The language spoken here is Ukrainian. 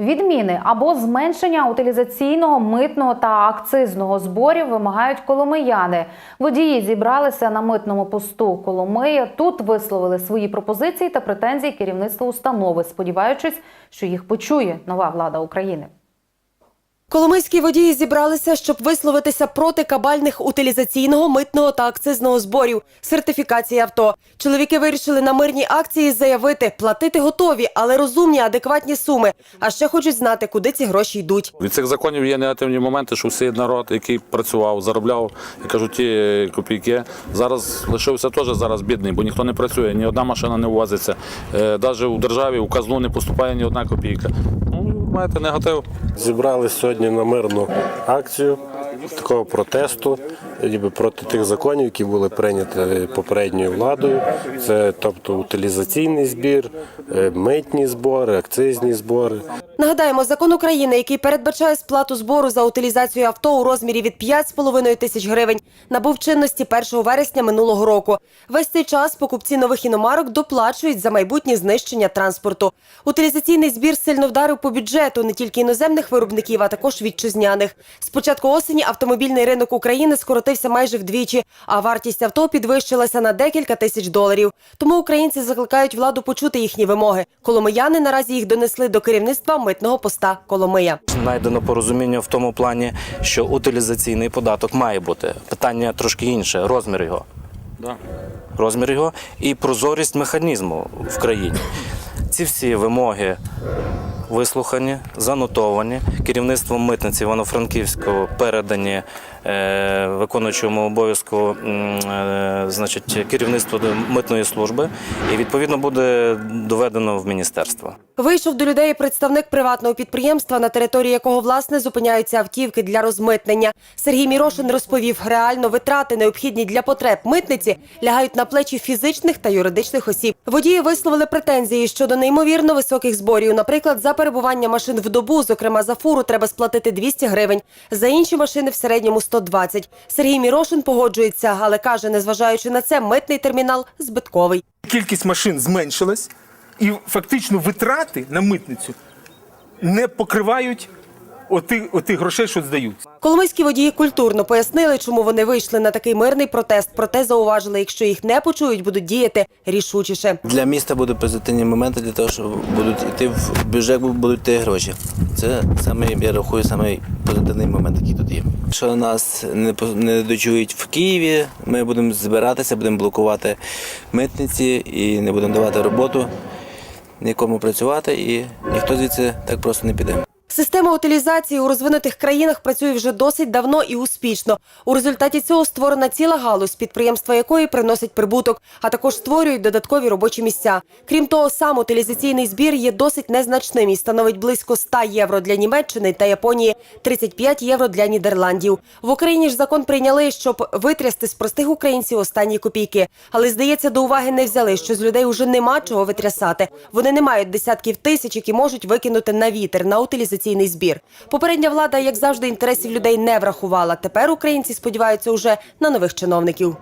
Відміни або зменшення утилізаційного, митного та акцизного зборів вимагають коломияни. Водії зібралися на митному посту Коломиї. Тут висловили свої пропозиції та претензії керівництву установи, сподіваючись, що їх почує нова влада України. Коломийські водії зібралися, щоб висловитися проти кабальних утилізаційного, митного та акцизного зборів, сертифікації авто. Чоловіки вирішили на мирній акції заявити, платити готові, але розумні, адекватні суми. А ще хочуть знати, куди ці гроші йдуть. Від цих законів є негативні моменти, що всі народ, який працював, заробляв, я кажу, ті копійки, зараз лишився теж зараз бідний, бо ніхто не працює, ні одна машина не ввозиться. Навіть у державі у казну не поступає ні одна копійка. Маєте негатив. Зібрались сьогодні на мирну акцію такого протесту, ніби проти тих законів, які були прийняті попередньою владою. Це тобто утилізаційний збір, е, митні збори, акцизні збори. Нагадаємо, закон України, який передбачає сплату збору за утилізацію авто у розмірі від 5,5 тисяч гривень, набув чинності 1 вересня минулого року. Весь цей час покупці нових іномарок доплачують за майбутнє знищення транспорту. Утилізаційний збір сильно вдарив по бюджету не тільки іноземних виробників, а також вітчизняних. З початку осені автомобільний ринок України скоротився майже вдвічі, а вартість авто підвищилася на декілька тисяч доларів. Тому українці закликають владу почути їхні вимоги. Коломияни наразі їх донесли до керівництва митного поста Коломия. Знайдено порозуміння в тому плані, що утилізаційний податок має бути. Питання трошки інше розмір його. Да. Розмір його і прозорість механізму в країні. Ці всі вимоги вислухані, занотовані. Керівництвом митниці Івано-Франківського передані е, виконуючому обов'язку е, значить, керівництву до митної служби і відповідно буде доведено в міністерство. Вийшов до людей представник приватного підприємства, на території якого власне зупиняються автівки для розмитнення. Сергій Мірошин розповів, реально витрати, необхідні для потреб митниці, лягають на плечі фізичних та юридичних осіб. Водії висловили претензії щодо неймовірно високих зборів. Наприклад, за перебування машин в добу, зокрема за фуру, треба сплатити 200 гривень. За інші машини в середньому 120. Сергій Мірошин погоджується, але каже, незважаючи на це, митний термінал збитковий. кількість машин зменшилась, і фактично витрати на митницю не покривають отих, отих грошей, що здаються. Коломийські водії культурно пояснили, чому вони вийшли на такий мирний протест. Проте зауважили, якщо їх не почують, будуть діяти рішучіше. Для міста будуть позитивні моменти для того, що будуть йти в бюджет, будуть йти гроші. Це саме я рахую самий позитивний момент, який тут є. Що нас не не дочують в Києві, ми будемо збиратися, будемо блокувати митниці і не будемо давати роботу нікому працювати, і ніхто звідси так просто не піде. Система утилізації у розвинутих країнах працює вже досить давно і успішно. У результаті цього створена ціла галузь, підприємства якої приносить прибуток, а також створюють додаткові робочі місця. Крім того, сам утилізаційний збір є досить незначним і становить близько 100 євро для Німеччини та Японії, 35 євро для Нідерландів. В Україні ж закон прийняли, щоб витрясти з простих українців останні копійки. Але здається, до уваги не взяли, що з людей вже нема чого витрясати. Вони не мають десятків тисяч, які можуть викинути на вітер на утилізаційний збір. Попередня влада, як завжди, інтересів людей не врахувала. Тепер українці сподіваються уже на нових чиновників.